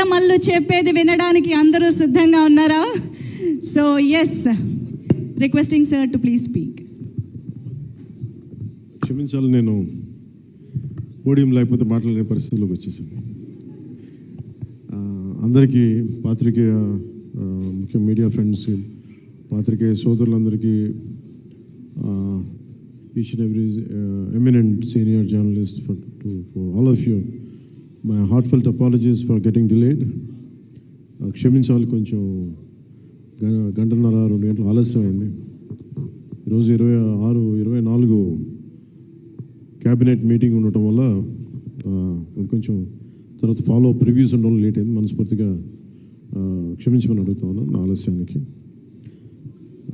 వీరమల్లు చెప్పేది వినడానికి అందరూ సిద్ధంగా ఉన్నారా? So yes requesting sir to please speak క్షమించాలి నేను పోడియం లేకపోతే మాట్లాడే పరిస్థితుల్లోకి వచ్చేసాను. అందరికీ పాత్రికేయ ముఖ్య మీడియా ఫ్రెండ్స్ పాత్రికేయ సోదరులందరికీ each and every eminent senior journalist for to for all of you my heartfelt apologies for getting delayed క్షమించాలి కొంచెం. గ- గంటన్నర రెండు గంటలు ఆలస్యమైంది. ఈరోజు ఇరవై ఆరు ఇరవై నాలుగు క్యాబినెట్ మీటింగ్ ఉండటం వల్ల అది కొంచెం తర్వాత ఫాలో ప్రివ్యూస్ ఉండడం లేట్ అయింది. మనస్ఫూర్తిగా క్షమించమని క్షమించమని ఉన్నాను నా ఆలస్యానికి.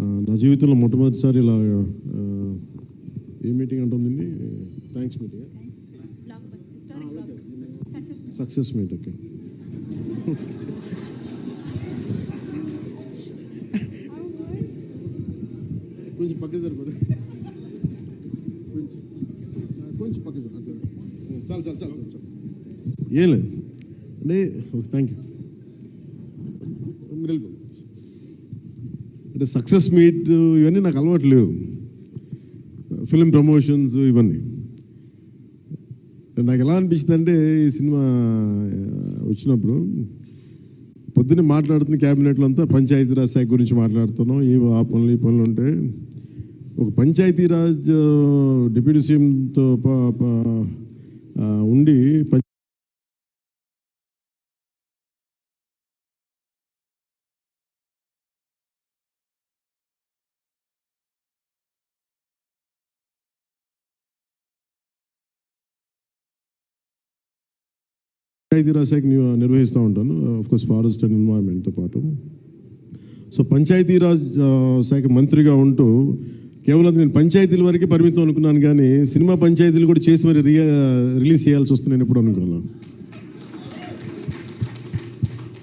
నా జీవితంలో మొట్టమొదటిసారి ఇలా ఏ మీటింగ్ అంటుందండి thanks meeting? Success meet okay కొంచెం పక్క సరిపడు కొంచెం కొంచెం పక్క సార్ అట్లా. చాలు చాలు చాలు చాలు చాలు. ఏం లేదు. అంటే ఓకే థ్యాంక్ యూ మీరు వెళ్ళిపోండి అంటే సక్సెస్ మీట్ ఇవన్నీ నాకు అలవాటు లేవు. ఫిలిం ప్రమోషన్స్ ఇవన్నీ. నాకు ఎలా అనిపించింది అంటే ఈ సినిమా వచ్చినప్పుడు పొద్దున్నే మాట్లాడుతున్న క్యాబినెట్లో అంతా పంచాయతీరాజ్ శాఖ గురించి మాట్లాడుతున్నాం. ఈ ఆ పనులు ఈ పనులు ఉంటే ఒక పంచాయతీరాజ్ డిప్యూటీ సీఎంతో ఉండి పం- శాఖ నిర్వహిస్తూ ఉంటాను. కోర్స్ ఫారెస్ట్ అండ్ ఎన్వైర్న్మెంట్తో పాటు. సో పంచాయతీరాజ్ ఆ, శాఖ మంత్రిగా ఉంటూ కేవలం నేను పంచాయతీల వరకే పరిమితం అనుకున్నాను కానీ సినిమా పంచాయతీలు కూడా చేసి మరి రిలీజ్ చేయాల్సి వస్తుంది నేను ఎప్పుడు అనుకోవాలి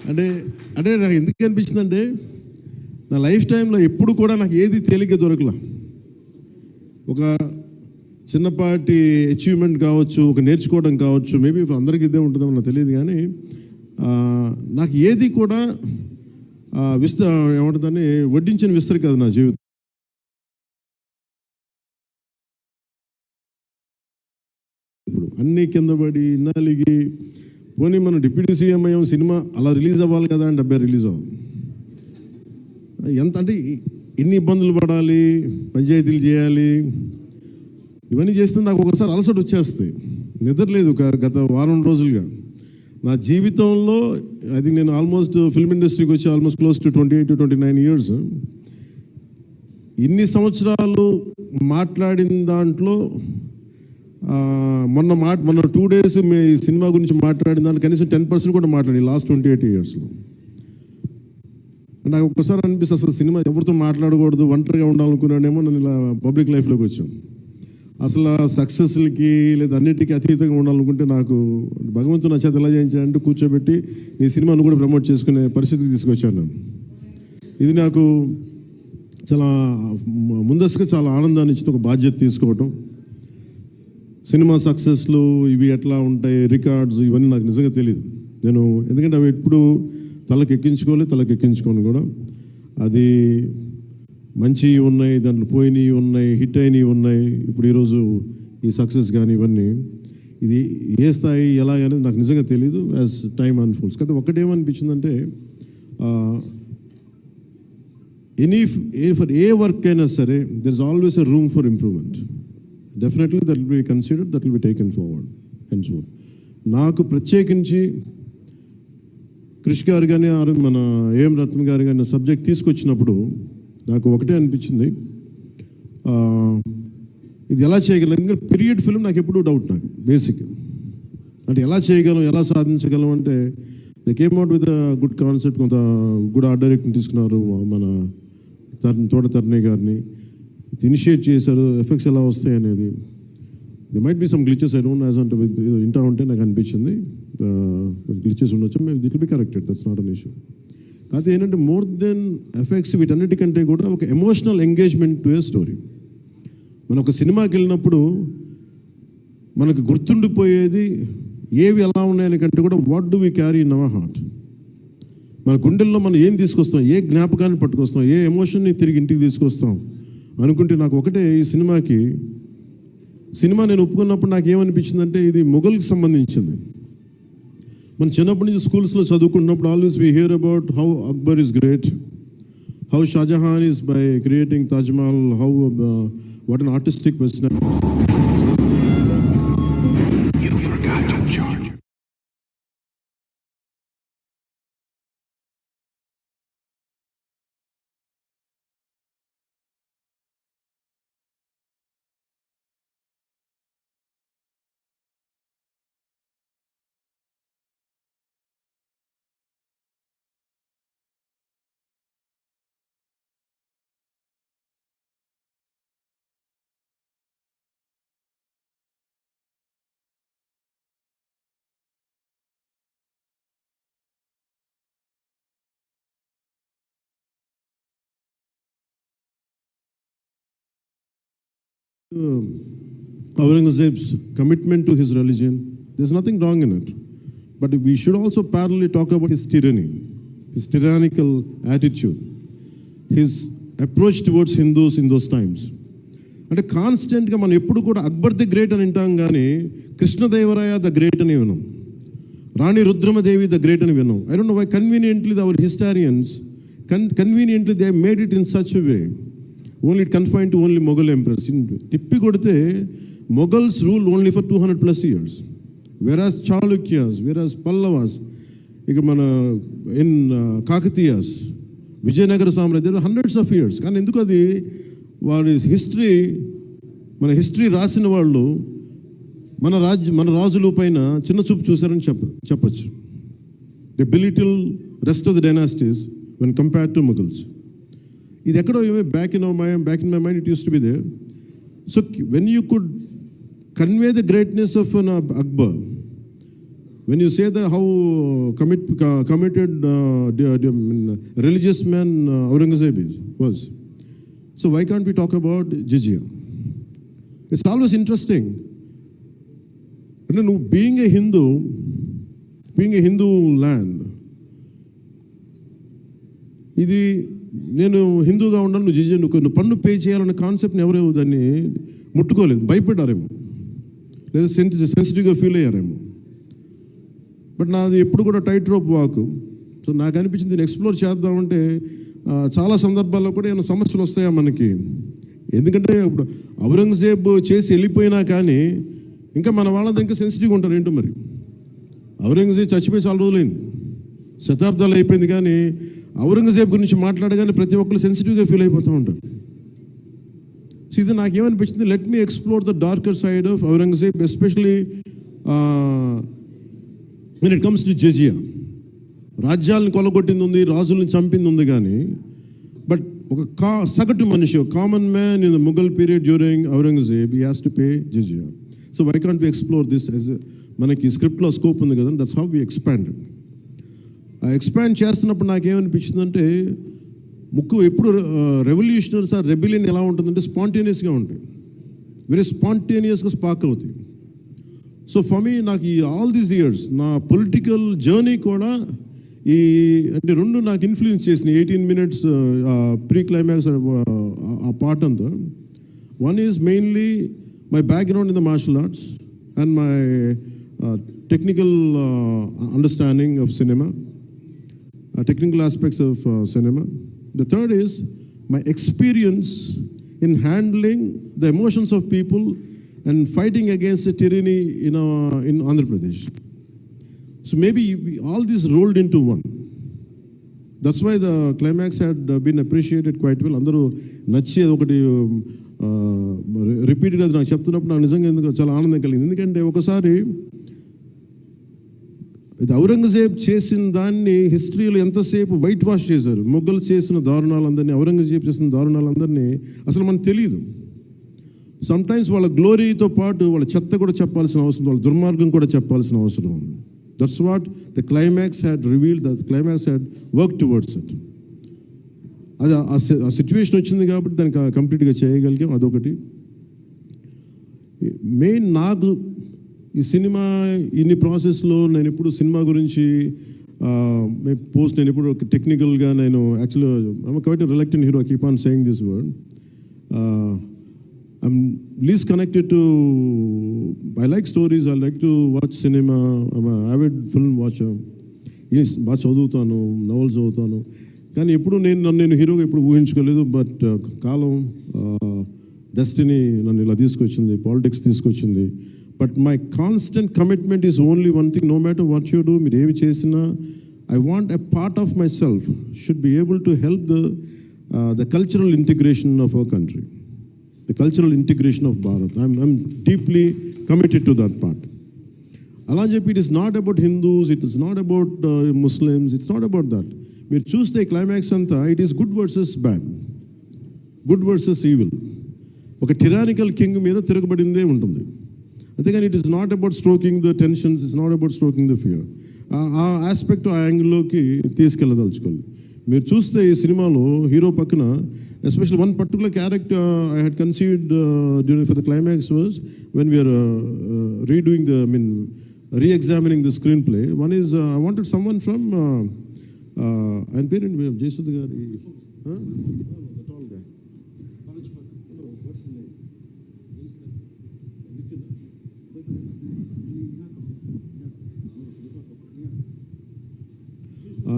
అంటే అంటే నాకు ఎందుకు అనిపించిందంటే నా లైఫ్ టైంలో ఎప్పుడు కూడా నాకు ఏది తేలిగ్గా దొరకలా. ఒక చిన్నపాటి అచీవ్మెంట్ కావచ్చు ఒక నేర్చుకోవడం కావచ్చు మేబీ అందరికీ ఇదే ఉంటుందో నాకు తెలియదు కానీ నాకు ఏది కూడా విస్త ఏమంటుందని వడ్డించిన విస్తరి కాదు నా జీవితం. ఇప్పుడు అన్నీ కింద పడి నలిగి పోనీ మనం డిప్యూటీ సీఎం అయ్యాం సినిమా అలా రిలీజ్ అవ్వాలి కదా అని డెబ్బై రిలీజ్ అవ్వాలి ఎంత అంటే ఎన్ని ఇబ్బందులు పడాలి పంచాయతీలు చేయాలి ఇవన్నీ చేస్తే నాకు ఒకసారి అలసట వచ్చేస్తాయి నిద్ర లేదు గత వారం రోజులుగా. నా జీవితంలో అది నేను ఆల్మోస్ట్ ఫిల్మ్ ఇండస్ట్రీకి వచ్చి almost close to twenty eight twenty nine years ఇన్ని సంవత్సరాలు మాట్లాడిన దాంట్లో మొన్న మాట మొన్న టూ డేస్ మీ సినిమా గురించి మాట్లాడిన దాంట్లో కనీసం టెన్ పర్సెంట్ కూడా మాట్లాడి లాస్ట్ ట్వంటీ ఎయిట్ ఇయర్స్లో నాకు ఒక్కసారి అనిపిస్తుంది అసలు సినిమా ఎవరితో మాట్లాడకూడదు ఒంటరిగా ఉండాలనుకున్నానేమో నేను ఇలా పబ్లిక్ లైఫ్లోకి వచ్చాను అసలు సక్సెస్లకి లేదా అన్నిటికీ అతీతంగా ఉండాలనుకుంటే నాకు భగవంతుడు నా చేత ఎలా చేయించాడంటే కూర్చోబెట్టి నీ సినిమాను కూడా ప్రమోట్ చేసుకునే పరిస్థితికి తీసుకొచ్చాను నేను. ఇది నాకు చాలా ముందస్తుగా చాలా ఆనందాన్ని ఇచ్చి ఒక బాధ్యత తీసుకోవటం. సినిమా సక్సెస్లు ఇవి ఎట్లా ఉంటాయి రికార్డ్స్ ఇవన్నీ నాకు నిజంగా తెలియదు నేను ఎందుకంటే అవి ఎప్పుడు తలకు ఎక్కించుకోలే తలకు ఎక్కించుకోను కూడా. అది మంచివి ఉన్నాయి దాంట్లో పోయినవి ఉన్నాయి హిట్ అయినవి ఉన్నాయి. ఇప్పుడు ఈరోజు ఈ సక్సెస్ కానీ ఇవన్నీ ఇది ఏ స్థాయి ఎలా అనేది నాకు నిజంగా తెలియదు యాజ్ టైమ్ అన్ఫోల్డ్స్ కదా ఒకటేమనిపించిందంటే ఎనీ ఫర్ ఏ వర్క్ అయినా సరే there is always a room for improvement definitely that will be considered that will be taken forward hence నాకు ప్రత్యేకించి క్రిష్ గారు కానీ మన ఏఎం రత్న గారు కానీ సబ్జెక్ట్ తీసుకొచ్చినప్పుడు నాకు ఒకటే అనిపించింది. ఇది ఎలా చేయగలం? ఎందుకంటే పీరియడ్ ఫిల్మ్ నాకు ఎప్పుడూ డౌట్ నాకు బేసిక్ అంటే ఎలా చేయగలం ఎలా సాధించగలం అంటే they came out with good concept కొంత గుడ్ ఆర్ట్ డైరెక్ట్ని తీసుకున్నారు మన తరుణ్ తోట తరుణి గారిని. ఇనిషియేట్ చేశారు ఎఫెక్ట్స్ ఎలా వస్తాయి అనేది. There might be some glitches I don't as అంటే ఏదో ఇంటా ఉంటే నాకు అనిపించింది. గ్లిచెస్ ఉండొచ్చు మేము that'd be corrected that's not an issue కాకపోతే ఏంటంటే మోర్ దెన్ ఎఫెక్ట్స్ వీటన్నిటికంటే కూడా ఒక emotional engagement to a story. మనం ఒక సినిమాకి వెళ్ళినప్పుడు మనకు గుర్తుండిపోయేది ఏవి ఎలా ఉన్నాయని కంటే కూడా what do we carry in our heart మన గుండెల్లో మనం ఏం తీసుకొస్తాం? ఏ జ్ఞాపకాన్ని పట్టుకొస్తాం? ఏ ఎమోషన్ని తిరిగి ఇంటికి తీసుకొస్తాం? అనుకుంటే నాకు ఒకటే ఈ సినిమాకి సినిమా నేను ఒప్పుకున్నప్పుడు నాకు ఏమనిపించిందంటే ఇది మొఘల్కి సంబంధించింది. మన చిన్నప్పటి నుంచి స్కూల్స్లో చదువుకున్నప్పుడు always we hear about how Akbar is great how Shah Jahan is by creating Taj Mahal how what an artistic person Aurangzeb's commitment to his religion. There's nothing wrong in it. But we should also parallelly talk about his tyranny, his tyrannical attitude, his approach towards Hindus in those times. అంటే కాన్స్టెంట్గా మనం ఎప్పుడు కూడా Akbar the great అని వింటాం కానీ Krishnadevaraya the great అని విన్నాం రాణి రుద్రమదేవి ద గ్రేట్ అని విన్నాం I don't know why conveniently our historians con conveniently they made it in such way Only it confine to only Mughal empress తిప్పి కొడితే Mughals rule only for two hundred plus years whereas Chalukyas whereas Pallavas ఇక మన in Kakatiyas Vijayanagara సామ్రాజ్యం hundreds of years కానీ ఎందుకు అది వాడి history మన హిస్టరీ రాసిన వాళ్ళు మన రాజ్య మన రాజుల పైన చిన్న చూపు చూశారని చెప్ప చెప్పచ్చు. The belittle rest of the dynasties when compare to Mughals ఇది ఎక్కడో back in my back in my mind it used to be they so when you could convey the greatness of an Akbar when you say the how commit, co- committed uh, the- the, um, religious man uh, Aurangzeb is, was. So why can't we talk about Jizya? It's always interesting. You know, being a Hindu, being a Hindu land, ఇది నేను హిందూగా ఉండాలి నువ్వు జిజే నువ్వు నువ్వు పన్ను pay చేయాలన్న కాన్సెప్ట్ని ఎవరేమో దాన్ని ముట్టుకోలేదు భయపడ్డారేమో. లేదా సెన్సి సెన్సిటివ్గా ఫీల్ అయ్యారేమో. బట్ నాది ఎప్పుడు కూడా టైట్ రోప్ వాక్ సో నాకు అనిపించింది నేను ఎక్స్ప్లోర్ చేద్దామంటే చాలా సందర్భాల్లో కూడా ఏమైనా సమస్యలు వస్తాయా మనకి? ఎందుకంటే ఇప్పుడు ఔరంగజేబ్ చేసి వెళ్ళిపోయినా కానీ ఇంకా మన వాళ్ళంతా ఇంకా సెన్సిటివ్గా ఉంటారు ఏంటో మరి? ఔరంగజేబ్ చచ్చిపోయి చాలా రోజులైంది. శతాబ్దాలు అయిపోయింది కానీ ఔరంగజేబ్ గురించి మాట్లాడగానే ప్రతి ఒక్కరు సెన్సిటివ్గా ఫీల్ అయిపోతూ ఉంటారు. సో ఇది నాకేమనిపించింది? Let me explore the darker side of Aurangzeb especially when it comes to jizya రాజ్యాలను కొలగొట్టింది ఉంది రాజుల్ని చంపింది ఉంది కానీ బట్ ఒక కా సగటు మనిషి ఒక common man in the Mughal period during Aurangzeb he has to pay jizya so why can't we explore this as మనకి స్క్రిప్ట్లో స్కోప్ ఉంది కదా that's how we expanded expand చేస్తున్నప్పుడు నాకేమనిపించిందంటే ముక్కు ఎప్పుడు రెవల్యూషనరీస్ ఆ రెబిలియన్ ఎలా ఉంటుందంటే స్పాంటేనియస్గా ఉంటాయి. వెరీ స్పాంటేనియస్గా స్పాక్ అవుతాయి. సో ఫర్ మీ నాకు ఈ ఆల్ దీస్ ఇయర్స్ నా పొలిటికల్ జర్నీ కూడా ఈ అంటే రెండు నాకు ఇన్ఫ్లుయెన్స్ చేసినాయి ఎయిటీన్ మినిట్స్ ప్రీ క్లైమాక్స్ ఆ పార్ట్ అంతా. One is mainly my background in the martial arts and my technical understanding of cinema technical aspects of uh, cinema. The third is my experience in handling the emotions of people and fighting against the tyranny in, uh, in Andhra Pradesh. So maybe we, all this rolled into one. That's why the climax had uh, been appreciated quite well. అందరూ నచ్చి అది ఒకటి repeated అది నాకు చెప్తున్నప్పుడు నాకు నిజంగా ఎందుకు చాలా ఆనందం కలిగింది ఎందుకంటే ఒకసారి ఇది ఔరంగజేబ్ చేసిన దాన్ని హిస్టరీలో ఎంతసేపు వైట్ వాష్ చేశారు? మొగ్గలు చేసిన దారుణాలందరినీ ఔరంగజేబ్ చేసిన దారుణాలందరినీ అసలు మనకు తెలియదు సమ్టైమ్స్ వాళ్ళ గ్లోరీతో పాటు వాళ్ళ చెత్త కూడా చెప్పాల్సిన అవసరం వాళ్ళ దుర్మార్గం కూడా చెప్పాల్సిన అవసరం ఉంది. That's what the climax had reveal the climax had work towards it అది ఆ సిచ్యువేషన్ వచ్చింది కాబట్టి దానికి కంప్లీట్గా చేయగలిగాం అదొకటి. మెయిన్ నాకు ఈ సినిమా ఇన్ని ప్రాసెస్లో నేను ఎప్పుడు సినిమా గురించి పోస్ట్ నేను ఇప్పుడు టెక్నికల్గా నేను యాక్చువల్గా I'm quite hero keep on saying this word. I'm less connected to I like stories I like to watch cinema avid film watch బాగా చదువుతాను నవల్స్ చదువుతాను. కానీ ఎప్పుడు నేను నన్ను నేను హీరోగా ఎప్పుడు ఊహించుకోలేదు బట్ కాలం డెస్టినీ నన్ను ఇలా తీసుకొచ్చింది పాలిటిక్స్ తీసుకొచ్చింది. But my constant commitment is only one thing no matter what you do మీరు ఏమి చేసినా I want a part of myself should be able to help the the cultural integration of our country the cultural integration of Bharat I'm I'm deeply committed to that part అలా చెప్పి it is not about Hindus it is not about Muslims it's not about that మీరు చూస్తే climax అంతా it is good versus bad good versus evil ఒక tyrannical king మీద తిరగబడిందే ఉంటుంది. అంతేగాని it is not about stroking the tensions it's not about stroking the fear ఆ aspect ఆ యాంగిల్లోకి తీసుకెళ్ళదలుచుకోవాలి మీరు చూస్తే ఈ సినిమాలో హీరో పక్కన special one particular character I had conceived during for the climax was when we are redoing the I mean reexamining the screenplay one is I wanted someone from ఆయన పేరేంటి జయసుద్ గారి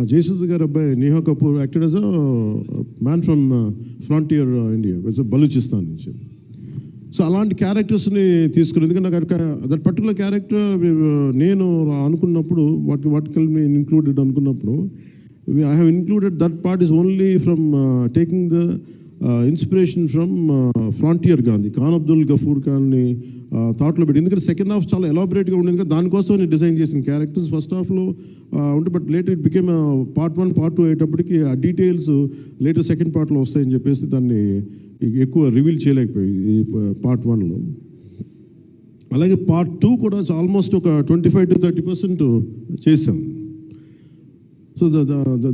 జయసుద్ గారు అబ్బాయి Neha Kapoor acted as a man from frontier India Baluchistan నుంచి so అలాంటి క్యారెక్టర్స్ని తీసుకుని ఎందుకంటే నాకు దట్ పర్టికులర్ క్యారెక్టర్ నేను అనుకున్నప్పుడు వాటి వాటికల్ ఇన్క్లూడెడ్ అనుకున్నప్పుడు I have included that part is only from taking the inspiration from frontier Gandhi Khan Abdul Ghaffar ఖాన్ని థాట్లో పెట్టి. ఎందుకంటే సెకండ్ హాఫ్ చాలా ఎలాబరేట్గా ఉండేది కదా దానికోసం నేను డిజైన్ చేసిన క్యారెక్టర్స్ ఫస్ట్ హాఫ్లో ఉంటే but later it became part one part two అయ్యేటప్పటికి ఆ డీటెయిల్స్ లేటర్ సెకండ్ పార్ట్లో వస్తాయని చెప్పేసి దాన్ని ఎక్కువ రివీల్ చేయలేకపోయి ఈ పార్ట్ వన్లో అలాగే పార్ట్ టూ కూడా ఆల్మోస్ట్ ఒక twenty five to thirty percent చేసాం so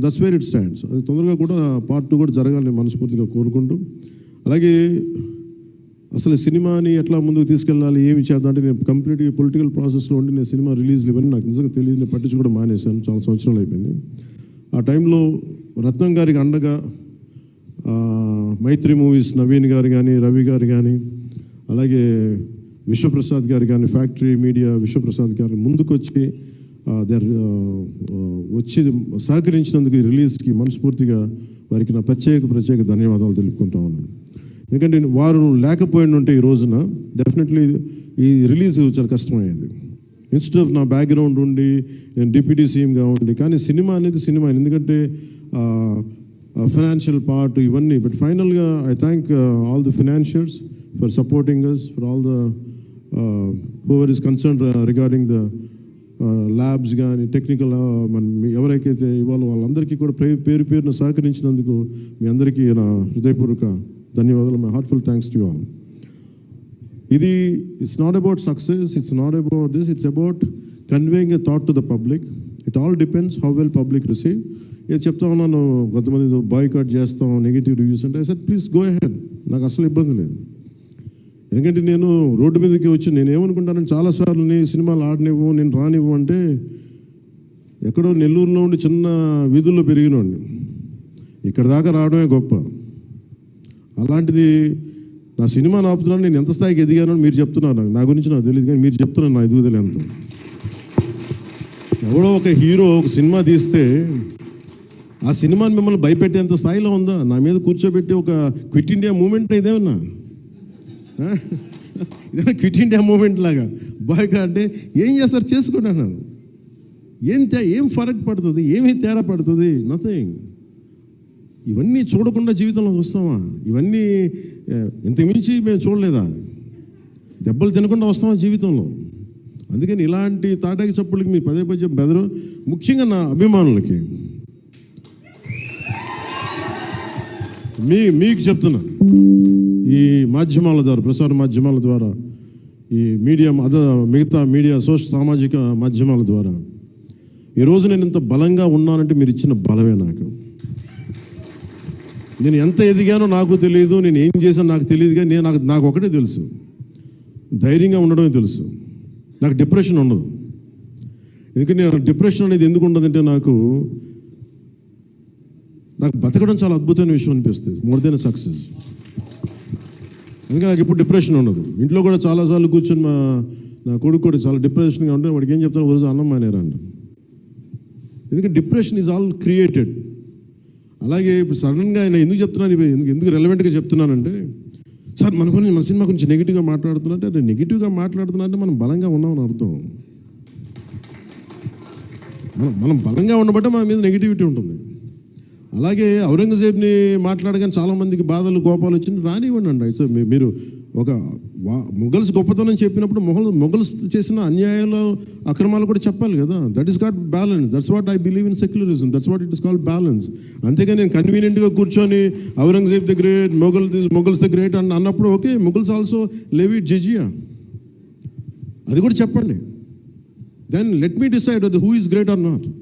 that's where it stands అది తొందరగా కూడా పార్ట్ టూ కూడా జరగాలని మనస్ఫూర్తిగా కోరుకుంటూ అలాగే అసలు సినిమాని ఎట్లా ముందుకు తీసుకెళ్ళాలి ఏమి చేద్దాం అంటే నేను కంప్లీట్గా పొలిటికల్ ప్రాసెస్లో ఉండి నేను సినిమా రిలీజ్లు ఇవన్నీ నాకు నిజంగా తెలియదు నేను పట్టించుకోవడం మానేశాను. చాలా సంవత్సరాలు అయిపోయింది. ఆ టైంలో రత్నం గారికి అండగా మైత్రి మూవీస్ నవీన్ గారు కానీ రవి గారు కానీ అలాగే విశ్వప్రసాద్ గారు కానీ ఫ్యాక్టరీ మీడియా విశ్వప్రసాద్ గారు ముందుకొచ్చి దర్ వచ్చి సహకరించినందుకు ఈ రిలీజ్కి మనస్ఫూర్తిగా వారికి నా ప్రత్యేక ప్రత్యేక ధన్యవాదాలు తెలుపుకుంటా ఉన్నాను. ఎందుకంటే వారు లేకపోయిన ఉంటే ఈ రోజున డెఫినెట్లీ ఈ రిలీజ్ చాలా కష్టమయ్యేది. ఇన్స్టెడ్ ఆఫ్ నా బ్యాక్గ్రౌండ్ ఉండి నేను డిప్యూటీ సీఎంగా ఉండి కానీ సినిమా అనేది సినిమా ఎందుకంటే ఫైనాన్షియల్ పార్ట్ ఇవన్నీ బట్ ఫైనల్గా I thank all the financiers for supporting us for all the whoever is concern regarding the labs కానీ టెక్నికల్ మన ఎవరికైతే ఇవాళ వాళ్ళందరికీ కూడా పేరు పేరును సహకరించినందుకు మీ అందరికీ నా హృదయపూర్వక ధన్యవాదాలు. My heartful thanks to all ఇది it's not about success it's not about this it's about conveying a thought to the public it all depends how well public receive ఏదో చెప్తా ఉన్నాను కొంతమంది బాయ్కాట్ చేస్తాం నెగిటివ్ రివ్యూస్ అంటే sir please go head నాకు అసలు ఇబ్బంది లేదు. ఎందుకంటే నేను రోడ్డు మీదకి వచ్చి నేను ఏమనుకుంటానని చాలాసార్లు నేను సినిమాలు ఆడనివ్వు నేను రానివ్వు అంటే ఎక్కడో నెల్లూరులో ఉండి చిన్న వీధుల్లో పెరిగినోండి ఇక్కడ దాకా రావడమే గొప్ప. అలాంటిది నా సినిమా ఆపుతున్నాను నేను ఎంత స్థాయికి ఎదిగానో మీరు చెప్తున్నారు నాకు. నా గురించి నాకు తెలియదు కానీ మీరు చెప్తున్నారు నా ఎదుగుదల ఎంత. ఎవడో ఒక హీరో ఒక సినిమా తీస్తే ఆ సినిమాని మిమ్మల్ని భయపెట్టేంత స్థాయిలో ఉందా? నా మీద కూర్చోబెట్టి ఒక క్విట్ ఇండియా మూమెంట్ ఇదేమన్నా క్విట్ ఇండియా మూమెంట్ లాగా. బాయ్ అంటే ఏం చేస్తారు? చేసుకోండి అన్నాను ఏం తే ఏం ఫరక్ పడుతుంది? ఏమీ తేడా పడుతుంది? నథింగ్ ఇవన్నీ చూడకుండా జీవితంలోకి వస్తామా? ఇవన్నీ ఇంతకుమించి మేము చూడలేదా? దెబ్బలు తినకుండా వస్తామా జీవితంలో? అందుకని ఇలాంటి తాటాకి చప్పులకి మీ పదే పదే బెదరు. ముఖ్యంగా నా అభిమానులకి. మీ మీకు చెప్తున్నా. ఈ మాధ్యమాల ద్వారా ప్రసార మాధ్యమాల ద్వారా ఈ మీడియా అద మిగతా మీడియా సోషల్ సామాజిక మాధ్యమాల ద్వారా. ఈరోజు నేను ఇంత బలంగా ఉన్నానంటే మీరు ఇచ్చిన బలమే నాకు. నేను ఎంత ఎదిగానో నాకు తెలియదు నేను ఏం చేశానో నాకు తెలియదు కానీ నేను నాకు నాకు ఒకటే తెలుసు. ధైర్యంగా ఉండడమే తెలుసు. నాకు డిప్రెషన్ ఉండదు. ఎందుకంటే నేను డిప్రెషన్ అనేది ఎందుకు ఉండదంటే నాకు నాకు బతకడం చాలా అద్భుతమైన విషయం అనిపిస్తుంది. మోర్ దెన్ సక్సెస్ అందుకే నాకు ఇప్పుడు డిప్రెషన్ ఉండదు ఇంట్లో కూడా చాలాసార్లు కూర్చొని మా నా కొడుకు కూడా చాలా డిప్రెషన్గా ఉంటే వాడికి ఏం చెప్తాను ఒకరోజు అన్నం మానేరండి ఎందుకంటే డిప్రెషన్ ఈజ్ ఆల్ క్రియేటెడ్ అలాగే ఇప్పుడు సడన్గా ఆయన ఎందుకు చెప్తున్నాను ఎందుకు ఎందుకు రెలవెంట్గా చెప్తున్నానంటే సార్ మన గురించి మన సినిమా గురించి నెగిటివ్గా మాట్లాడుతున్నట్టే అదే నెగిటివ్గా మాట్లాడుతున్నాంటే మనం బలంగా ఉన్నామని అర్థం. మనం మనం బలంగా ఉండబట్టే మన మీద నెగిటివిటీ ఉంటుంది. అలాగే ఔరంగజేబ్ని మాట్లాడగానే చాలామందికి బాధలు కోపాలు వచ్చింది. రానివ్వండి సో మీ- మీరు ఒక వా- మొఘల్స్ గొప్పతనం చెప్పినప్పుడు మొఘల్ మొఘల్స్ చేసిన అన్యాయాలు అక్రమాలు కూడా చెప్పాలి కదా. That is got balance that's what I believe in secularism that's what it is called balance అంతేగా నేను కన్వీనియంట్గా కూర్చొని Aurangzeb the great Mughal Mughals the great అని అన్నప్పుడు okay Mughals also levy jizya. అది కూడా చెప్పండి. Then let me decide who is great or not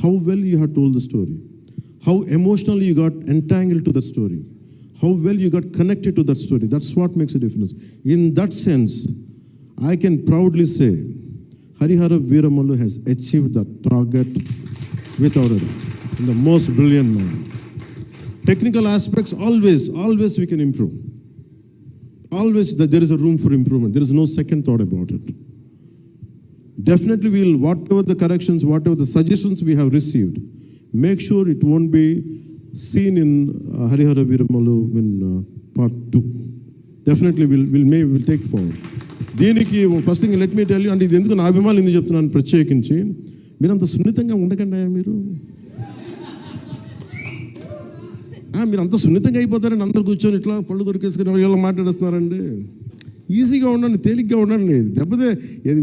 How well you have told the story, how emotionally you got entangled to that story, how well you got connected to that story. That's what makes a difference. In that sense, I can proudly say Harihara Veeramallu has achieved that target without a. In the most brilliant manner. Technical aspects, always, always we can improve. Always there is a room for improvement. There is no second thought about it. Definitely, we'll, whatever the corrections, whatever the suggestions we have received, make sure it won't be seen in uh, Harihara Viramalu in uh, part two. Definitely, we'll, we'll, may, we'll take forward. దీనికి first thing let me tell అంటే ఇది ఎందుకు నా అభిమానులు ఎందుకు చెప్తున్నాను ప్రత్యేకించి మీరు అంత సున్నితంగా ఉండకండి మీరు మీరు అంత సున్నితంగా అయిపోతారండి అందరు కూర్చొని ఇట్లా పళ్ళు దొరికేసుకుని వీళ్ళు మాట్లాడేస్తున్నారండి ఈజీగా ఉండండి తేలిగ్గా ఉండండి దెబ్బతే ఏది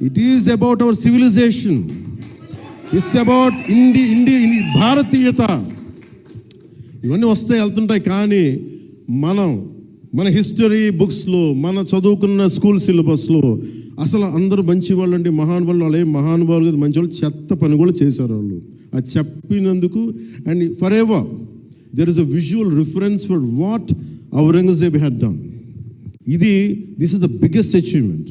it is about our civilisation it's about ఇండి ఇండి భారతీయత ఇవన్నీ వస్తాయి వెళ్తుంటాయి కానీ మనం మన హిస్టరీ బుక్స్లో మన చదువుకున్న స్కూల్ సిలబస్లో అసలు అందరూ మంచి వాళ్ళు అంటే మహానుభావులు వాళ్ళు మహానుభావులు మంచి వాళ్ళు చెత్త పని కూడా చేశారు వాళ్ళు. అది చెప్పినందుకు and forever there is a visual reference for what Aurangzeb had done ఇది this is the biggest achievement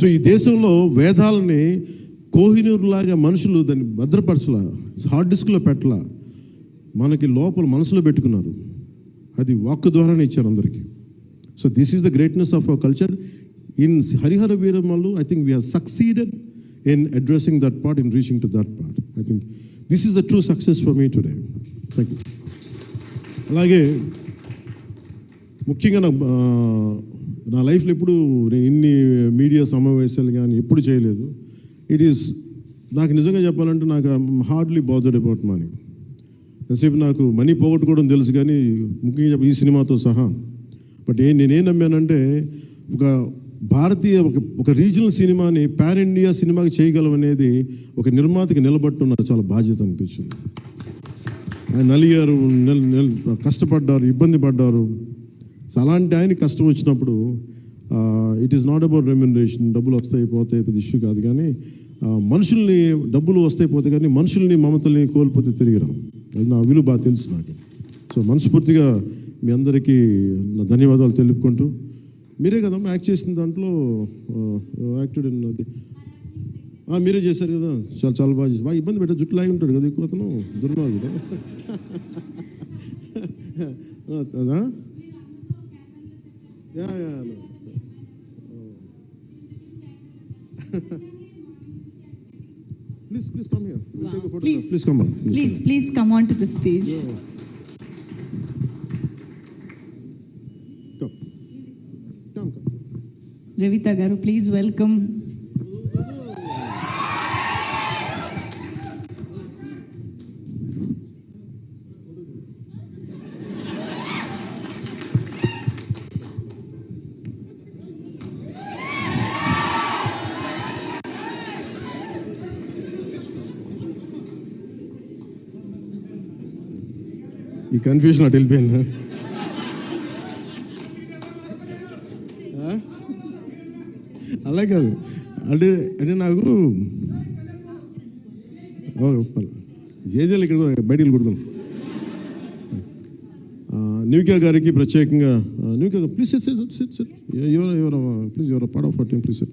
so ఈ దేశంలో వేదాలని కోహినూరులాగా మనుషులు దాన్ని భద్రపరచలా హార్డ్ డిస్క్లో పెట్టలా మనకి లోపల మనసులో పెట్టుకున్నారు. అది వాక్ ద్వారానే ఇచ్చారు అందరికీ. So this is the greatness of our culture in Hari Hara Veera Mallu I think we have succeeded in addressing that part in reaching to that part I think this is the true success for me today thank you అలాగే ముఖ్యంగా నా నా లైఫ్లో ఎప్పుడు నేను ఇన్ని media సమావేశాలు కానీ ఎప్పుడు చేయలేదు. ఇట్ ఈస్ నాకు నిజంగా చెప్పాలంటే నాకు హార్డ్లీ బాదర్డ్ అబౌట్ మనీ ఎంతసేపు నాకు మనీ పోగొట్టుకోవడం తెలుసు కానీ ముఖ్యంగా చెప్ప- ఈ సినిమాతో సహా. బట్ ఏ నేనేం నమ్మానంటే ఒక భారతీయ ఒక ఒక రీజనల్ సినిమాని పాన్ ఇండియా సినిమాకి చేయగలం అనేది ఒక నిర్మాతకి నిలబట్టు నాకు చాలా బాధ్యత అనిపించింది. ఆయన నలిగారు నెల నెల కష్టపడ్డారు ఇబ్బంది పడ్డారు. సో అలాంటి ఆయన కష్టం వచ్చినప్పుడు it is not about remuneration డబ్బులు వస్తాయి పోతాయి పెద్ద ఇష్యూ కాదు కానీ మనుషుల్ని డబ్బులు వస్తాయి పోతాయి కానీ మనుషుల్ని మమతల్ని కోల్పోతే తిరిగిరాం. అది నా విలువ బాగా తెలుసు నాకు. సో మనస్ఫూర్తిగా మీ అందరికీ నా ధన్యవాదాలు తెలుపుకుంటూ మీరే కదమ్మా యాక్ట్ చేసిన దాంట్లో యాక్టెడ్ అది. మీరే చేశారు కదా చాలా చాలా బాగా చేసి బాగా ఇబ్బంది పెట్ట జుట్టు లాగి ఉంటాడు కదా ఎక్కువ అతను దుర్మార్గుడు. Yeah, yeah, no. Oh. please, please come here. We'll wow. take a photo. Please, please come on. Please, please come, please come on to the stage. Yeah. Come. Come, come. Revita Garu, please welcome confusion అటు వెళ్ళిపోయింది అలా కాదు. అంటే అంటే నాకు ఓ, జేజేలు ఇక్కడ బయటికి కొడుకున్నాం. న్యూకియా గారికి ప్రత్యేకంగా న్యూకియా ప్లీజ్ సార్ సార్ సార్ ఎవరో ఎవరో ప్లీజ్ ఎవరో part of team please sir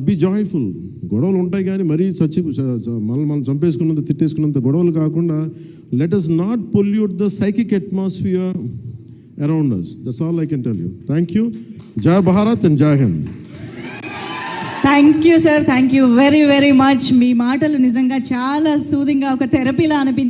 be joyful గొడవలు ఉంటాయి కానీ మరీ చచ్చి చ- మనం మనం చంపేసుకున్నంత తిట్టేసుకున్నంత గొడవలు కాకుండా let us not pollute the psychic atmosphere around us that's all I can tell you thank you Jaya Bharat and Jaya Hind thank you sir thank you very very much మీ మాటలు నిజంగా చాలా సూదింగ్గా ఒక థెరపీలా అనిపించింది